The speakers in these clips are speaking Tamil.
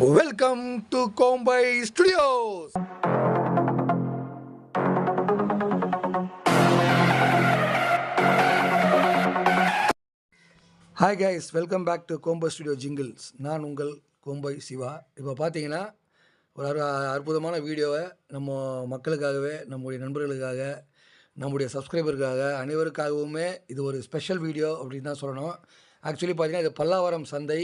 Welcome to Kombai studios hi guys welcome back to Kombai studio jingles நான் உங்கள் கோம்பை சிவா இப்போ பார்த்தீங்கன்னா ஒரு அரு அற்புதமான வீடியோவை நம்ம மக்களுக்காகவே நம்முடைய நண்பர்களுக்காக நம்முடைய சப்ஸ்கிரைபருக்காக அனைவருக்காகவுமே இது ஒரு ஸ்பெஷல் வீடியோ அப்படின்னு தான் சொல்லணும். ஆக்சுவலி பார்த்தீங்கன்னா இது பல்லாவரம் சந்தை.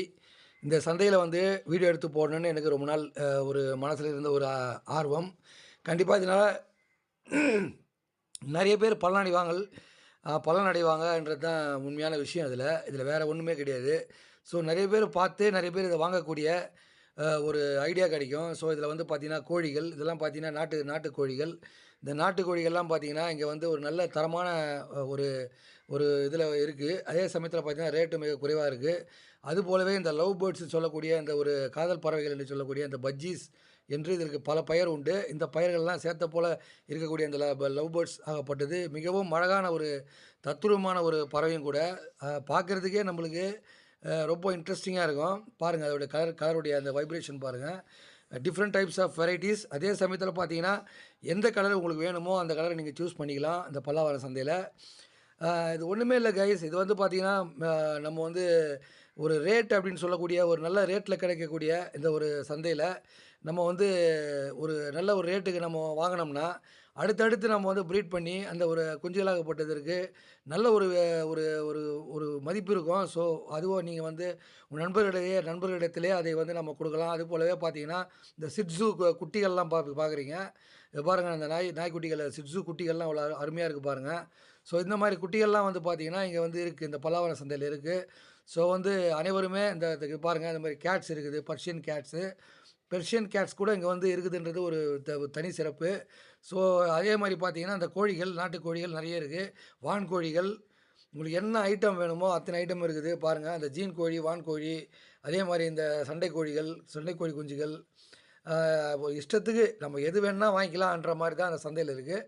இந்த சந்தையில் வந்து வீடியோ எடுத்து போடணுன்னு எனக்கு ரொம்ப நாள் ஒரு மனசில் இருந்த ஒரு ஆர்வம். கண்டிப்பாக இதனால் நிறைய பேர் பலனடைவாங்கள் பலன் அடைவாங்கன்றது தான் உண்மையான விஷயம் இதில் இதில் வேறு ஒன்றுமே கிடையாது. ஸோ நிறைய பேர் பார்த்து நிறைய பேர் இதை வாங்கக்கூடிய ஒரு ஐடியா கிடைக்கும். ஸோ இதில் வந்து பார்த்திங்கன்னா கோழிகள் இதெல்லாம் பார்த்திங்கன்னா நாட்டு நாட்டு கோழிகள் இந்த நாட்டு கோழிகள்லாம் பார்த்திங்கன்னா இங்கே வந்து ஒரு நல்ல தரமான ஒரு ஒரு இதில் இருக்குது அதே சமயத்தில் பார்த்திங்கன்னா ரேட்டு மிக குறைவாக இருக்குது அது போலவே இந்த லவ் பேர்ட்ஸ் சொல்லக்கூடிய இந்த ஒரு காதல் பறவைகள் என்று சொல்லக்கூடிய இந்த பஜ்ஜீஸ் என்று இதற்கு பல பெயர் உண்டு. இந்த பயிர்கள்லாம் சேர்த்த போல் இருக்கக்கூடிய அந்த லவ் பேர்ட்ஸ் ஆகப்பட்டது. மிகவும் அழகான ஒரு தத்துவமான ஒரு பறவையும் கூட. பார்க்குறதுக்கே பார்க்கறதுக்கே நம்மளுக்கு ரொம்ப இன்ட்ரெஸ்டிங்காக இருக்கும். பாருங்கள் அதோடைய கலர் கலருடைய அந்த வைப்ரேஷன் பாருங்கள் டிஃப்ரெண்ட் டைப்ஸ் ஆஃப் வெரைட்டிஸ் அதே சமயத்தில் பார்த்தீங்கன்னா எந்த கலர் உங்களுக்கு வேணுமோ அந்த கலரை நீங்கள் சூஸ் பண்ணிக்கலாம். இந்த பல்லாவரம் சந்தையில். இது ஒன்றுமே இல்லை கைஸ் இது வந்து பார்த்திங்கன்னா நம்ம வந்து ஒரு ரேட் அப்படின்னு சொல்லக்கூடிய ஒரு நல்ல ரேட்டில் கிடைக்கக்கூடிய இந்த ஒரு சந்தையில் நம்ம வந்து ஒரு நல்ல ஒரு ரேட்டுக்கு நம்ம வாங்கினோம்னா அடுத்தடுத்து நம்ம வந்து ப்ரீட் பண்ணி அந்த ஒரு குஞ்சுகளாகப்பட்டதற்கு நல்ல ஒரு ஒரு ஒரு ஒரு மதிப்பு இருக்கும். ஸோ அதுவும் நீங்கள் வந்து உங்கள் நண்பர்களிடையே நண்பர்களிடத்திலே அதை வந்து நம்ம கொடுக்கலாம். அது போலவே பார்த்தீங்கன்னா இந்த சிட்ஸு குட்டிகள்லாம் பா பார்க்குறீங்க பாருங்கள் அந்த நாய் நாய்க்குட்டிகள் சிட்ஸு குட்டிகள்லாம் அவ்வளோ அருமையாக இருக்குது பாருங்கள் ஸோ இந்த மாதிரி குட்டிகள்லாம் வந்து பார்த்திங்கன்னா இங்கே வந்து இருக்குது இந்த பல்லாவரம் சந்தையில் இருக்குது ஸோ வந்து அனைவருமே இந்த இதுக்கு பாருங்கள் இந்த மாதிரி கேட்ஸ் இருக்குது. பர்ஷியன் கேட்ஸு பெர்ஷியன் கேட்ஸ் கூட இங்கே வந்து இருக்குதுன்றது ஒரு த- தனி சிறப்பு. ஸோ அதே மாதிரி பார்த்தீங்கன்னா இந்த கோழிகள் நாட்டு கோழிகள் நிறைய இருக்குது வான் கோழிகள். உங்களுக்கு என்ன ஐட்டம் வேணுமோ அத்தனை ஐட்டம் இருக்குது. பாருங்கள் அந்த ஜீன் கோழி வான் கோழி அதே மாதிரி இந்த சண்டை கோழிகள் சண்டை கோழி குஞ்சுகள். இஷ்டத்துக்கு நம்ம எது வேணால் வாங்கிக்கலாம்ன்ற மாதிரி தான் அந்த சந்தையில் இருக்குது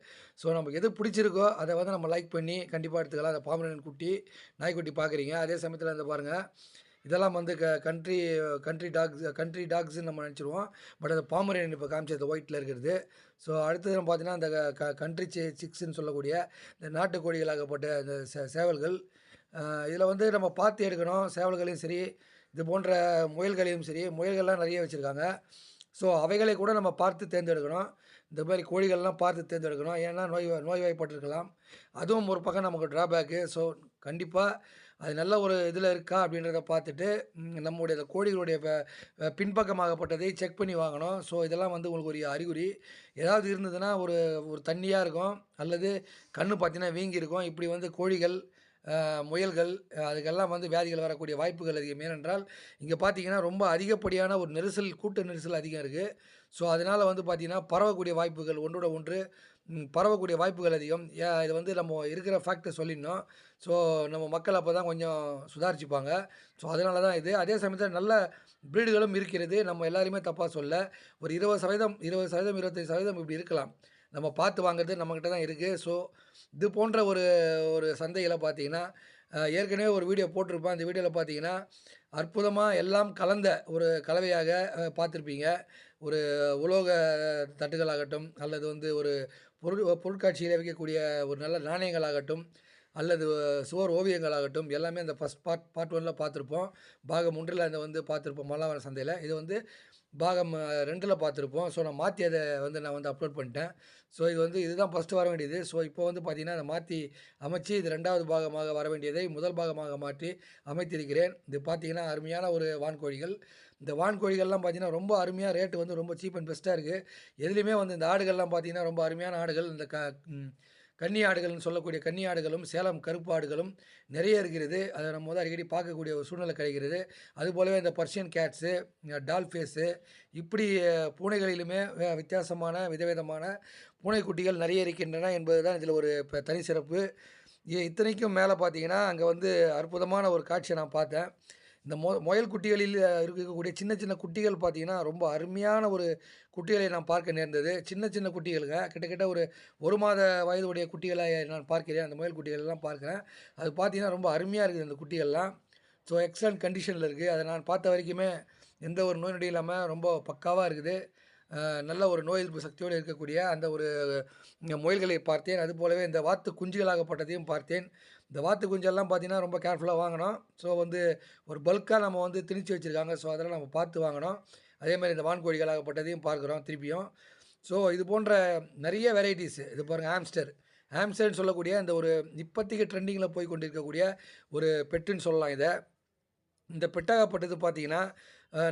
ஸோ நமக்கு எது பிடிச்சிருக்கோ அதை வந்து நம்ம லைக் பண்ணி கண்டிப்பாக எடுத்துக்கலாம். அந்த பாமரன் குட்டி நாய்க்குட்டி பார்க்குறீங்க அதே சமயத்தில் இந்த பாருங்கள் இதெல்லாம் வந்து க கண்ட்ரி கண்ட்ரி டாக்ஸ் கண்ட்ரி டாக்ஸ்ன்னு நம்ம நினச்சிருவோம். பட் அது பாமரேன் இப்போ காமிச்சது ஒயிட்டில் இருக்கிறது. ஸோ அடுத்தது நம்ம பார்த்தீங்கன்னா அந்த க கண்ட்ரி சி சிக்ஸ்ன்னு சொல்லக்கூடிய இந்த நாட்டுக்கோழிகளாகப்பட்ட இந்த சே சேவல்கள். இதில் வந்து நம்ம பார்த்து எடுக்கணும். சேவல்களையும் சரி இது போன்ற முயல்களையும் சரி முயல்கள்லாம் நிறைய வச்சுருக்காங்க. ஸோ அவைகளை கூட நம்ம பார்த்து தேர்ந்தெடுக்கணும். இந்த மாதிரி கோழிகள்லாம் பார்த்து தேர்ந்தெடுக்கணும். ஏன்னா நோய் நோய்வாய்ப்பட்டிருக்கலாம். அதுவும் ஒரு பக்கம் நமக்கு ட்ராபேக்கு ஸோ கண்டிப்பாக அது நல்ல ஒரு இதில் இருக்கா அப்படின்றத பார்த்துட்டு நம்முடைய கோழிகளுடைய பின்பக்கமாகப்பட்டதை செக் பண்ணி வாங்கணும். ஸோ இதெல்லாம் வந்து உங்களுக்கு ஒரு அறிகுறி. ஏதாவது இருந்ததுன்னா ஒரு ஒரு தண்ணியாக இருக்கும். அல்லது கண்ணு பார்த்தீங்கன்னா வீங்கி இருக்கும் இப்படி வந்து கோழிகள் முயல்கள் அதுக்கெல்லாம் வந்து வியாதிகள் வரக்கூடிய வாய்ப்புகள் அதிகம். ஏனென்றால் இங்கே பார்த்தீங்கன்னா ரொம்ப அதிகப்படியான ஒரு நெரிசல் கூட்ட நெரிசல் அதிகம் இருக்குது ஸோ அதனால் வந்து பார்த்திங்கன்னா பரவக்கூடிய வாய்ப்புகள் ஒன்றோட ஒன்று பரவக்கூடிய வாய்ப்புகள் அதிகம். ஏன் இது வந்து நம்ம இருக்கிற ஃபேக்டை சொல்லிடணும். ஸோ நம்ம மக்கள் அப்போ தான் கொஞ்சம் சுதாரிச்சுப்பாங்க. ஸோ அதனால தான் இது. அதே சமயத்தில் நல்ல ப்ரீடுகளும் இருக்கிறது. நம்ம எல்லாருமே தப்பாக சொல்ல. ஒரு இருபது சதவீதம் இருபது சதவீதம் இருபத்தஞ்சி சதவீதம் இப்படி இருக்கலாம். நம்ம பார்த்து வாங்குறது நம்மக்கிட்ட தான் இருக்குது ஸோ இது போன்ற ஒரு ஒரு சந்தையில் பார்த்தீங்கன்னா ஏற்கனவே ஒரு வீடியோ போட்டிருப்பேன். அந்த வீடியோவில் பார்த்தீங்கன்னா அற்புதமாக எல்லாம் கலந்த ஒரு கலவையாக பார்த்துருப்பீங்க. ஒரு உலோக தட்டுகளாகட்டும் அல்லது வந்து ஒரு பொருள் பொருட்காட்சியில் வைக்கக்கூடிய ஒரு நல்ல நாணயங்களாகட்டும் அல்லது சுவர் ஓவியங்களாகட்டும் எல்லாமே அந்த ஃபஸ்ட் பார்ட் பார்ட் ஒனில் பார்த்துருப்போம். பாகம் ஒன்றில் அந்த வந்து பார்த்துருப்போம் மல்லாவரம் சந்தையில். இது வந்து பாகம் ரெண்டில் பார்த்துருப்போம். ஸோ நான் மாற்றி அதை வந்து நான் வந்து அப்லோட் பண்ணிட்டேன். ஸோ இது வந்து இதுதான் ஃபஸ்ட்டு வர வேண்டியது. ஸோ இப்போ வந்து பார்த்திங்கன்னா அதை மாற்றி அமைச்சு இது ரெண்டாவது பாகமாக வர வேண்டியதை முதல் பாகமாக மாற்றி அமைத்திருக்கிறேன். இது பார்த்தீங்கன்னா அருமையான ஒரு வான்கோழிகள். இந்த வான்கோழிகள்லாம் பார்த்தீங்கன்னா ரொம்ப அருமையாக ரேட்டு வந்து ரொம்ப சீப் அண்ட் பெஸ்ட்டாக இருக்குது எதுலேயுமே வந்து இந்த ஆடுகள்லாம் பார்த்தீங்கன்னா ரொம்ப அருமையான ஆடுகள். இந்த க கன்னியாடுகள்னு கன்னி ஆடுகள்னு சொல்லக்கூடிய கன்னி ஆடுகளும் சேலம் கருப்பு ஆடுகளும் நிறைய இருக்கிறது. அதை நம்ம வந்து அடிக்கடி பார்க்கக்கூடிய ஒரு சூழ்நிலை கிடைக்கிறது. அது போலவே இந்த பர்ஷியன் கேட்ஸு டால்ஃபேஸு இப்படி பூனைகளிலுமே வித்தியாசமான விதவிதமான பூனைக்குட்டிகள் நிறைய இருக்கின்றன என்பது தான் இதில் ஒரு தனி சிறப்பு இத்தனைக்கும் மேலே பார்த்தீங்கன்னா அங்கே வந்து அற்புதமான ஒரு காட்சியை நான் பார்த்தேன். இந்த மொ முயல் குட்டிகளில் இருக்கக்கூடிய சின்ன சின்ன குட்டிகள் பார்த்தீங்கன்னா ரொம்ப அருமையான ஒரு குட்டிகளை நான் பார்க்க நேர்ந்தது. சின்ன சின்ன குட்டிகளுங்க. கிட்டத்தட்ட ஒரு ஒரு மாத வயதுடைய குட்டிகளை நான் பார்க்கிறேன். அந்த முயல் குட்டிகள் எல்லாம் பார்க்குறேன். அது பார்த்தீங்கன்னா ரொம்ப அருமையாக இருக்குது அந்த குட்டிகள்லாம். ஸோ எக்ஸலண்ட் கண்டிஷனில் இருக்குது அதை நான் பார்த்த வரைக்குமே எந்த ஒரு நோய் நொடியும் இல்லாமல் ரொம்ப பக்காவாக இருக்குது. நல்ல ஒரு நோய் எதிர்ப்பு சக்தியோடு இருக்கக்கூடிய அந்த ஒரு முயல்களை பார்த்தேன். அதுபோலவே இந்த வாத்து குஞ்சுகளாகப்பட்டதையும் பார்த்தேன். இந்த வாத்து குஞ்செல்லாம் பார்த்தீங்கன்னா, ரொம்ப கேர்ஃபுல்லாக வாங்கினோம் ஸோ வந்து ஒரு பல்க்காக நம்ம வந்து திணிச்சு வச்சுருக்காங்க ஸோ அதெல்லாம் நம்ம பார்த்து வாங்கினோம் அதேமாதிரி இந்த வான்கோழிகளாகப்பட்டதையும் பார்க்குறோம் திருப்பியும். ஸோ இது போன்ற நிறைய வெரைட்டிஸ் இது பாருங்கள் ஹாம்ஸ்டர். ஹாம்ஸ்டர்ன்னு சொல்லக்கூடிய அந்த ஒரு இப்போதைக்கு ட்ரெண்டிங்கில் போய் கொண்டிருக்கக்கூடிய ஒரு பெட்டுன்னு சொல்லலாம் இதை இந்த பெட்டாகப்பட்டது பார்த்தீங்கன்னா,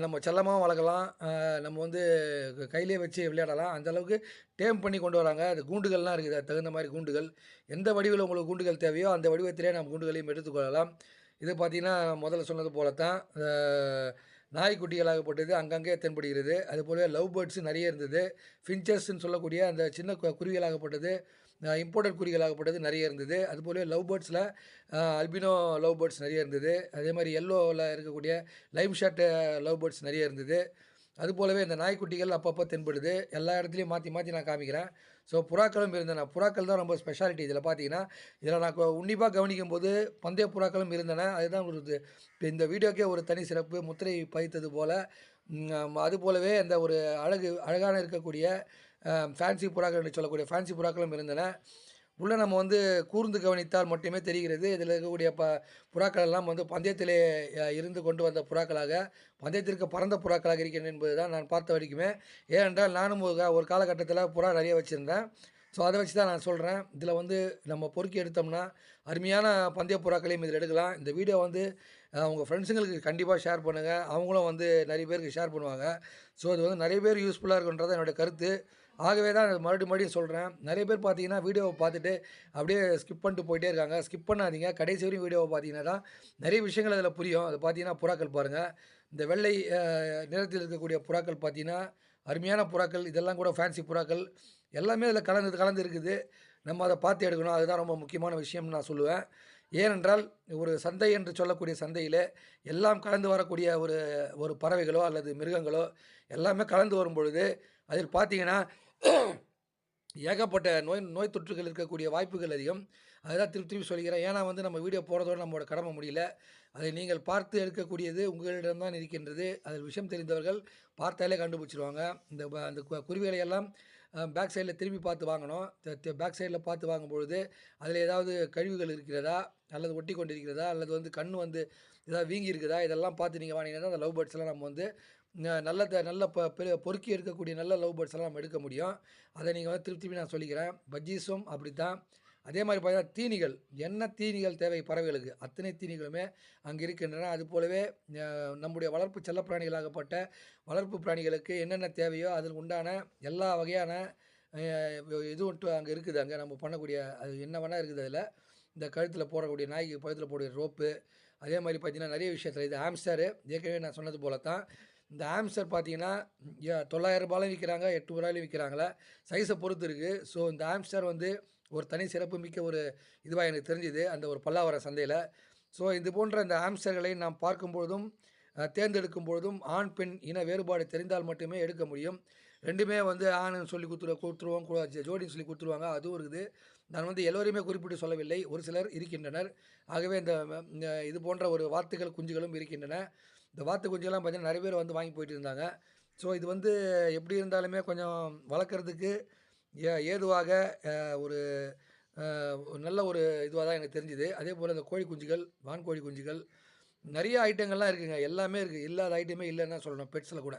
நம்ம செல்லமாக வளர்க்கலாம். நம்ம வந்து கையிலே வச்சு விளையாடலாம். அந்த அளவுக்கு டேம் பண்ணி கொண்டு வராங்க. அது கூண்டுகள்லாம் இருக்குது. அதுக்கு தகுந்த மாதிரி கூண்டுகள். எந்த வடிவில் உங்களுக்கு கூண்டுகள் தேவையோ, அந்த வடிவத்திலே நம்ம கூண்டுகளையும் எடுத்துக்கொள்ளலாம். இது பார்த்தீங்கன்னா, முதல்ல சொன்னது போல தான். நாய்க்குட்டிகளாகப்பட்டது அங்கங்கே தென்படுகிறது. அதுபோலவே லவ் பேர்ட்ஸ் நிறைய இருந்தது. ஃபின்ச்சர்ஸ்ன்னு சொல்லக்கூடிய அந்த சின்ன கு குருவிகளாகப்பட்டது, இம்போர்ட்டட் குருவிகளாகப்பட்டது நிறைய இருந்தது. அதுபோலவே லவ் பேர்ட்ஸில் அல்பினோ லவ் பேர்ட்ஸ் நிறைய இருந்தது. அதே மாதிரி எல்லோவில் இருக்கக்கூடிய லைம் ஷர்ட் லவ் பேர்ட்ஸ் நிறைய இருந்தது. அதுபோலவே இந்த நாய்க்குட்டிகள் அப்பப்போ தென்படுது. எல்லா இடத்துலையும் மாற்றி மாற்றி நான் காமிக்கிறேன். ஸோ புறாக்களும் இருந்தன. புறாக்கள் தான் ரொம்ப ஸ்பெஷாலிட்டி இதில் பார்த்தீங்கன்னா, இதில் நான் உன்னிப்பாக கவனிக்கும் போது பந்தய புறாக்களும் இருந்தன. அதுதான் ஒரு இப்போ இந்த வீடியோக்கே ஒரு தனி சிறப்பு. முத்திரை பதித்தது போல் அது அதுபோலவே அந்த ஒரு அழகு அழகான இருக்கக்கூடிய ஃபேன்சி புறாக்கள் என்று சொல்லக்கூடிய ஃபேன்சி புறாக்களும் இருந்தன. உள்ளே நம்ம வந்து கூர்ந்து கவனித்தால் மட்டுமே தெரிகிறது. இதில் இருக்கக்கூடிய ப புறாக்கள் எல்லாம் வந்து பந்தயத்திலே இருந்து கொண்டு வந்த புறாக்களாக, பந்தயத்திற்கு பறந்த புறாக்களாக இருக்கின்றன என்பது தான் நான் பார்த்த வரைக்குமே. ஏனென்றால் நானும் ஒரு ஒரு காலகட்டத்தில் புறா நிறைய வச்சுருந்தேன் ஸோ அதை வச்சு தான் நான் சொல்கிறேன் இதில் வந்து நம்ம பொறுக்கி எடுத்தோம்னா, அருமையான பந்தய புறாக்களையும் இதில் எடுக்கலாம். இந்த வீடியோ வந்து உங்கள் ஃப்ரெண்ட்ஸுங்களுக்கு கண்டிப்பாக ஷேர் பண்ணுங்கள் அவங்களும் வந்து நிறைய பேருக்கு ஷேர் பண்ணுவாங்க. ஸோ இது வந்து நிறைய பேர் யூஸ்ஃபுல்லாக இருக்குன்றது என்னுடைய கருத்து. ஆகவே தான் மறுபடியும் மறுபடியும் சொல்கிறேன் நிறைய பேர் பார்த்தீங்கன்னா, வீடியோவை பார்த்துட்டு அப்படியே ஸ்கிப் பண்ணிட்டு போயிட்டே இருக்காங்க. ஸ்கிப் பண்ணாதீங்க. கடைசி வரையும் வீடியோவை பார்த்தீங்கன்னா தான் நிறைய விஷயங்கள் அதில் புரியும். அது பார்த்தீங்கன்னா, புறாக்கள் பாருங்கள் இந்த வெள்ளை நிறத்தில் இருக்கக்கூடிய புறாக்கள் பார்த்தீங்கன்னா, அருமையான புறாக்கள். இதெல்லாம் கூட ஃபேன்சி புறாக்கள். எல்லாமே அதில் கலந்து கலந்து இருக்குது. நம்ம அதை பார்த்து எடுக்கணும். அதுதான் ரொம்ப முக்கியமான விஷயம்னு நான் சொல்லுவேன். ஏனென்றால், ஒரு சந்தை என்று சொல்லக்கூடிய சந்தையில் எல்லாம் கலந்து வரக்கூடிய ஒரு ஒரு பறவைகளோ அல்லது மிருகங்களோ எல்லாமே கலந்து வரும் பொழுது அதில் பார்த்தீங்கன்னா, ஏகப்பட்ட நோய் நோய் தொற்றுகள் இருக்கக்கூடிய வாய்ப்புகள் அதிகம். அதுதான் திருப்பி திருப்பி சொல்லிக்கிறேன். ஏன்னா வந்து நம்ம வீடியோ போகிறதோடு நம்மளோட கடமை முடியல. அதை நீங்கள் பார்த்து எடுக்கக்கூடியது உங்களிடம்தான் இருக்கின்றது. அதில் விஷயம் தெரிந்தவர்கள் பார்த்தாலே கண்டுபிடிச்சிருவாங்க இந்த அந்த கு குருவிகளை எல்லாம் பேக் சைடில் திரும்பி பார்த்து வாங்கணும். பேக் சைடில் பார்த்து வாங்கும்பொழுது, அதில் ஏதாவது கழிவுகள் இருக்கிறதா? அல்லது ஒட்டி கொண்டிருக்கிறதா? அல்லது வந்து கண் வந்து ஏதாவது வீங்கி இருக்குதா? இதெல்லாம் பார்த்து நீங்கள் வாங்கினீங்கன்னா, அந்த லவ் பேர்ட்ஸ்லாம் நம்ம வந்து நல்ல த நல்ல ப பெ பொறுக்கி எடுக்கக்கூடிய நல்ல லவ் பேர்ட்ஸ்லாம் நம்ம எடுக்க முடியும். அதை நீங்கள் வந்து திருப்தி நான் சொல்லிக்கிறேன். பஜ்ஜீஸும் அதே மாதிரி பார்த்தீங்கன்னா, தீனிகள் என்ன தீனிகள் தேவை பறவைகளுக்கு, அத்தனை தீனிகளுமே அங்கே இருக்கின்றன. அது போலவே நம்முடைய வளர்ப்பு செல்ல பிராணிகளாகப்பட்ட வளர்ப்பு பிராணிகளுக்கு என்னென்ன தேவையோ, அதில் உண்டான எல்லா வகையான இதுவும் அங்கே இருக்குது. அங்கே நம்ம பண்ணக்கூடிய அது என்ன வேணால் இருக்குது அதில் இந்த கழுத்தில் போடக்கூடிய நாய்க்கு கழுத்தில் போடக்கூடிய ரோப்பு, அதே மாதிரி பார்த்தீங்கன்னா, நிறைய விஷயத்தில் இது ஹாம்ஸ்டரு. ஏற்கனவே நான் சொன்னது போல தான். இந்த ஹாம்ஸ்டர் பார்த்தீங்கன்னா, ய ரூ. 900 விக்கிறாங்க, ரூ. 800 சைஸை பொறுத்து இருக்குது ஸோ இந்த ஹாம்ஸ்டர் வந்து ஒரு தனி சிறப்பு மிக்க ஒரு இதுவாக எனக்கு தெரிஞ்சுது அந்த ஒரு பல்லாவரம் சந்தையில் ஸோ இது போன்ற இந்த ஆம்ஸ்டர்களை நாம் பார்க்கும்பொழுதும், தேர்ந்தெடுக்கும் பொழுதும் ஆண், பெண் இன வேறுபாடு தெரிந்தால் மட்டுமே எடுக்க முடியும். ரெண்டுமே வந்து ஆணுன்னு சொல்லி கொடுத்துருவோம் கொடுத்துருவோம் ஜோடின்னு சொல்லி கொடுத்துருவாங்க அதுவும் இருக்குது. நான் வந்து எல்லோரையுமே குறிப்பிட்டு சொல்லவில்லை. ஒரு சிலர் இருக்கின்றனர். ஆகவே இந்த இது போன்ற ஒரு வாத்துகள், குஞ்சுகளும் இருக்கின்றன. இந்த வாத்து குஞ்சுகள்லாம் பார்த்திங்கன்னா நிறைய பேர் வந்து வாங்கி போயிட்டு இருந்தாங்க. ஸோ இது வந்து எப்படி இருந்தாலுமே கொஞ்சம் வளர்க்குறதுக்கு ஏ ஏதுவாக ஒரு நல்ல ஒரு இதுவாக தான் எனக்கு தெரிஞ்சுது அதே போல் இந்த கோழி குஞ்சுகள், வான்கோழி குஞ்சுகள் நிறைய ஐட்டங்கள்லாம் இருக்குங்க. எல்லாமே இருக்குது இல்லாத ஐட்டமே இல்லைன்னா சொல்லணும். பெட்ஸில் கூட.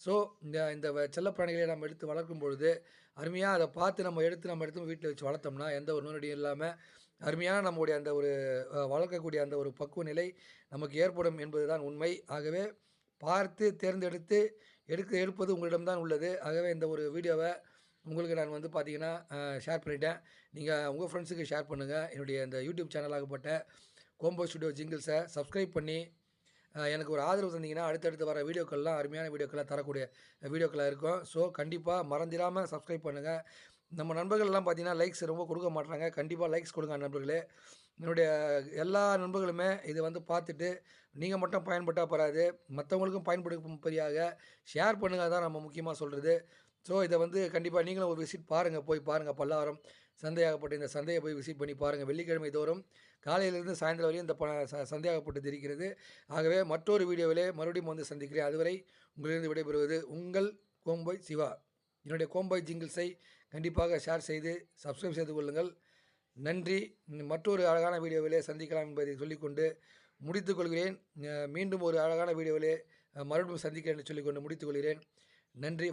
ஸோ இந்த இந்த செல்லப்பிராணிகளை நம்ம எடுத்து வளர்க்கும் பொழுது, அருமையாக அதை பார்த்து நம்ம எடுத்து நம்ம எடுத்து வீட்டில் வச்சு வளர்த்தோம்னா, எந்த ஒரு நோய் இல்லாமல் அருமையான நம்முடைய அந்த ஒரு வளர்க்கக்கூடிய அந்த ஒரு பக்குவ நிலை நமக்கு ஏற்படும் என்பது தான் உண்மை. ஆகவே பார்த்து தேர்ந்தெடுத்து எடுக்க எடுப்பது உங்களிடம் தான் உள்ளது. ஆகவே இந்த ஒரு வீடியோவை உங்களுக்கு நான் வந்து பார்த்தீங்கன்னா, ஷேர் பண்ணிட்டேன். நீங்கள் உங்கள் ஃப்ரெண்ட்ஸுக்கு ஷேர் பண்ணுங்கள் என்னுடைய இந்த யூடியூப் சேனலாகப்பட்ட கோம்போ ஸ்டுடியோ ஜிங்கிள்ஸை சப்ஸ்கிரைப் பண்ணி, எனக்கு ஒரு ஆதரவு தந்தீங்கன்னா, அடுத்தடுத்து வர வீடியோக்கள்லாம் அருமையான வீடியோக்கள்லாம் தரக்கூடிய வீடியோக்களாக இருக்கும். ஸோ கண்டிப்பாக மறந்திராம சப்ஸ்கிரைப் பண்ணுங்கள் நம்ம நண்பர்கள்லாம் பார்த்தீங்கன்னா, லைக்ஸ் ரொம்ப கொடுக்க மாட்டாங்க கண்டிப்பாக லைக்ஸ் கொடுங்க நண்பர்களே. என்னுடைய எல்லா நண்பர்களுமே இதை வந்து பார்த்துட்டு, நீங்கள் மட்டும் பயன்பட்டால் பராது மற்றவங்களுக்கும் பயன்படுத்தும் பெரியாக ஷேர் பண்ணுங்க தான் நம்ம முக்கியமாக சொல்கிறது ஸோ இதை வந்து கண்டிப்பாக நீங்களும் ஒரு விசிட் பாருங்கள் போய் பாருங்கள் பல்லாரம் சந்தையாகப்பட்டு இந்த சந்தையை போய் விசிட் பண்ணி பாருங்கள் வெள்ளிக்கிழமை தோறும் காலையிலிருந்து சாயந்தரம் வரையும் இந்த ப சந்தையாகப்பட்டு தெரிகிறது. இருக்கிறது ஆகவே மற்றொரு வீடியோவிலே மறுபடியும் வந்து சந்திக்கிறேன். அதுவரை உங்களிலிருந்து விடைபெறுவது உங்கள் கோம்பாய் சிவா. என்னுடைய கோம்பாய் ஜிங்கிள்ஸை கண்டிப்பாக ஷேர் செய்து சப்ஸ்கிரைப் செய்து கொள்ளுங்கள். நன்றி. மற்றொரு அழகான வீடியோவிலே சந்திக்கலாம் என்பதை சொல்லிக்கொண்டு முடித்துக்கொள்கிறேன் மீண்டும் ஒரு அழகான வீடியோவிலே மறுபடியும் சந்திக்கிறேன் என்று சொல்லிக்கொண்டு முடித்துக்கொள்கிறேன் நன்றி.